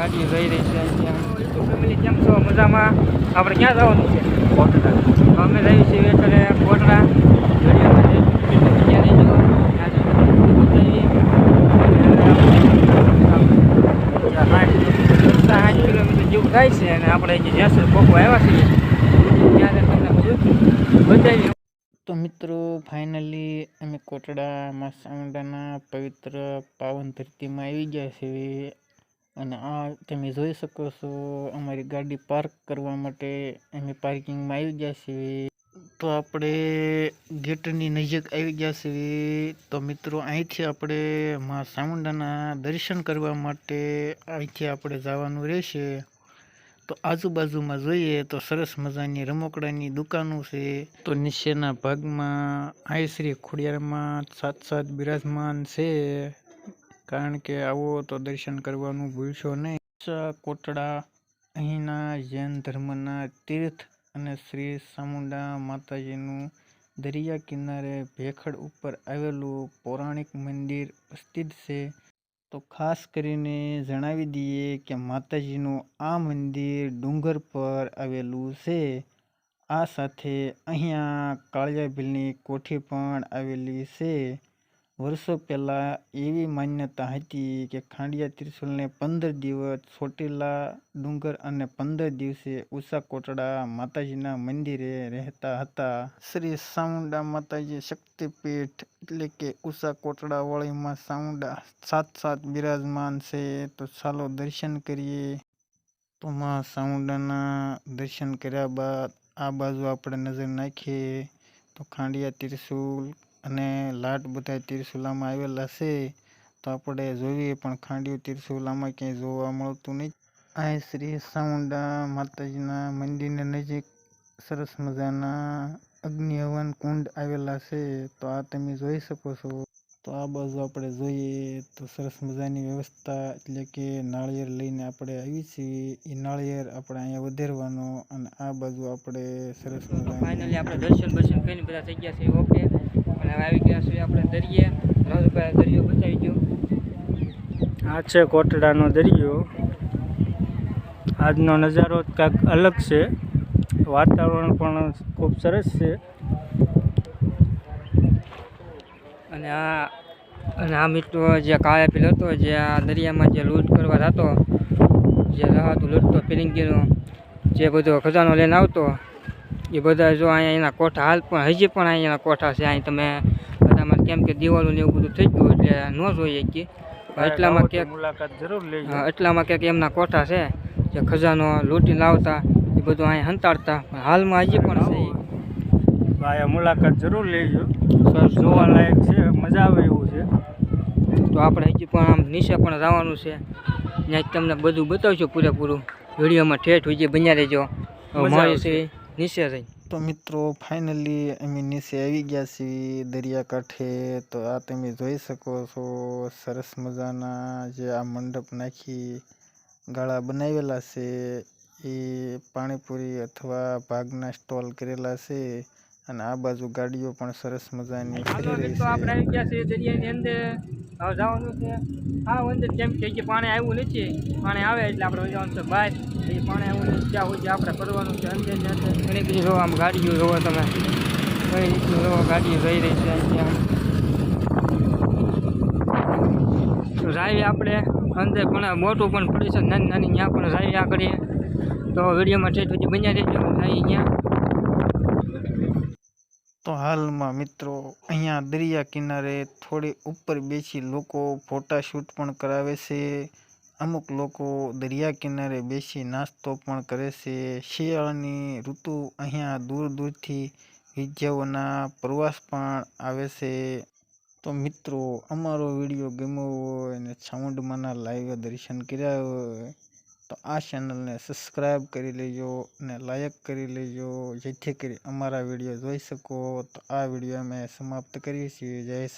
ગાડી જઈ રહી છે તો ફેમિલી કેમ છો? મજામાં? આપણે ક્યાં જવાનું છે? કોટડા. અમે જઈએ છીએ અત્યારે કોટડા. ત્યાં ત્યાં થાય છે અને આપણે જે જેસર આવ્યા છીએ. ત્યારે તમને બધું બતાવીએ. તો મિત્રો ફાઇનલી અમે કોટડામાં સામડાના પવિત્ર પાવન ધરતીમાં આવી ગયા છીએ. અને આ તમે જોઈ શકો છો, અમારી ગાડી પાર્ક કરવા માટે અમે પાર્કિંગમાં આવી ગયા છીએ. તો આપણે ગેટની નજીક આવી ગયા છીએ. તો મિત્રો, અહીંથી આપણે મા ચામુંડાના દર્શન કરવા માટે અહીંથી આપણે જવાનું રહેશે. તો આજુબાજુમાં જોઈએ તો સરસ મજાની રમકડાની દુકાનો છે. તો નીચેના ભાગમાં આઈ શ્રી ખોડિયારમાં સાત સાત બિરાજમાન છે. કારણ કે આવો તો દર્શન કરવાનું ભૂલશો નહીં. કોટડા, અહીંના જૈન ધર્મના તીર્થ અને શ્રી ચામુંડા માતાજીનું દરિયા કિનારે ભેખડ ઉપર આવેલું પૌરાણિક મંદિર સ્થિત છે. તો ખાસ કરીને જણાવી દઈએ કે માતાજીનું આ મંદિર ડુંગર પર આવેલું છે. આ સાથે અહીંયા કાળિયા ભીલની કોઠી પણ આવેલી છે. વર્ષો પહેલાં એવી માન્યતા હતી કે ખાંડિયા ત્રિશુલને પંદર દિવસ ચોટીલા ડુંગર અને પંદર દિવસે ઉષા કોટડા માતાજીના મંદિરે રહેતા હતા. શ્રી ચામુંડા માતાજી શક્તિપીઠ એટલે કે ઉષા કોટડા વળીમાં ચામુંડા સાત સાત બિરાજમાન છે, તો ચાલો દર્શન કરીએ. તો માં ચામુંડાના દર્શન કર્યા બાદ આ બાજુ આપણે નજર નાખીએ. તો ખાંડિયા ત્રિશુલ અને લાટ બધા તીરસુલામાં આવેલા છે, તો આપણે જોઈએ પણ ખાંડિયું તીરસુલામાં ક્યાંય જોવા મળતું નહીં. અહીં શ્રી સાઉંડા માતાજીના મંદિરની નજીક સરસ મજાના અગ્નિ હવન કુંડ આવેલા છે, તો આ તમે જોઈ શકો છો. તો આ બાજુ આપણે જોઈએ તો સરસ મજાની વ્યવસ્થા એટલે કે નાળિયેર લઈને આપણે આવી છીએ. એ નાળિયેર આપણે અહીંયા વધારવાનો અને આ બાજુ આપણે સરસ ફાઇનલી આપણે દર્શન દર્શન કરીને બધા થઈ ગયા છે ઓકે અને આવી ગયા છીએ આપણે દરિયે. રાજભાઈ દરિયો બતાવી ગયો. આ છે કોટડાનો દરિયો. આજનો નજારો કાંઈક અલગ છે. વાતાવરણ પણ ખૂબ સરસ છે. અને આ અને આ મિત્રો જે કાળા પીલ હતો જે આ દરિયામાં જે લૂંટ કરવા જતો જે રહાતું લૂંટતો ફિરિંગીનો જે બધો ખજાનો લઈને આવતો એ બધા જો અહીંયા એના કોઠા હાલ પણ હજી પણ અહીંયા કોઠા છે. અહીં તમે બધામાં કેમ કે દિવાલો ને એવું બધું થઈ ગયું એટલે ન જોઈએ કે. એટલામાં ક્યાંક મુલાકાત જરૂર લેજો. એટલામાં ક્યાંક એમના કોઠા છે જે ખજાનો લૂંટી લાવતા એ બધું અહીંયા હંતાડતા. પણ હાલમાં હજી પણ છે. તો મુલાકાત જરૂર લેજો. સરસ જોવાલાયક છે મજા આવે એવું છે. તો આપણે હજી પણ આમ નીચે પણ જવાનું છે. ત્યાં તમને બધું બતાવશું પૂરેપૂરું. વિડીયોમાં ઠેઠ હજી બન્યા રહેજો. છે નીચે તો મિત્રો ફાઇનલી અમે નીચે આવી ગયા છીએ દરિયાકાંઠે. તો આ તમે જોઈ શકો છો સરસ મજાના જે આ મંડપ નાખી ગાળા બનાવેલા છે. એ પાણીપુરી અથવા ભાગના સ્ટોલ કરેલા છે અને આ બાજુ ગાડીઓ પણ સરસ મજાની ફરી રહી છે. આપણે આવી ગયા છીએ દરિયાની અંદર. હવે જવાનું છે. હા અંદર કેમ કે પાણી આવ્યું નથી. પાણી આવે એટલે આપણે જવાનું છે બહાર. એ પાણી આવ્યું નથી. ત્યાં સુધી આપણે કરવાનું છે, અંદર અંદર ઘણી બધી જોવા આમ ગાડીઓ જોવો તમે. કઈ રીતનું જોવો ગાડીઓ જઈ રહી છે ત્યાં રાવી આપણે અંદર પણ મોટું પણ પડ્યું છે નાની નાની ત્યાં પણ રાવી આ કરીએ તો વિડીયોમાં ઠેઠ સુધી બન્યા રહેજો. રાવી અહીંયા. તો હાલમાં મિત્રો, અહીંયા દરિયા કિનારે થોડી ઉપર બેસી લોકો ફોટા શૂટ પણ કરાવે છે. અમુક લોકો દરિયા કિનારે બેસી નાસ્તો પણ કરે છે. શિયાળાની ઋતુ અહીંયા દૂર દૂરથી વિદ્યાઓના પ્રવાસ પણ આવે છે. તો મિત્રો, અમારો વીડિયો ગમ્યો હોય અને સાઉન્ડમાંના લાઈવ દર્શન કર્યા હોય તો આ ચેનલને સબસ્ક્રાઈબ કરી લેજો અને લાયક કરી લેજો. જેથી કરી અમારા વીડિયો જોઈ શકો. તો આ વીડિયો અમે સમાપ્ત કરીએ છીએ. જય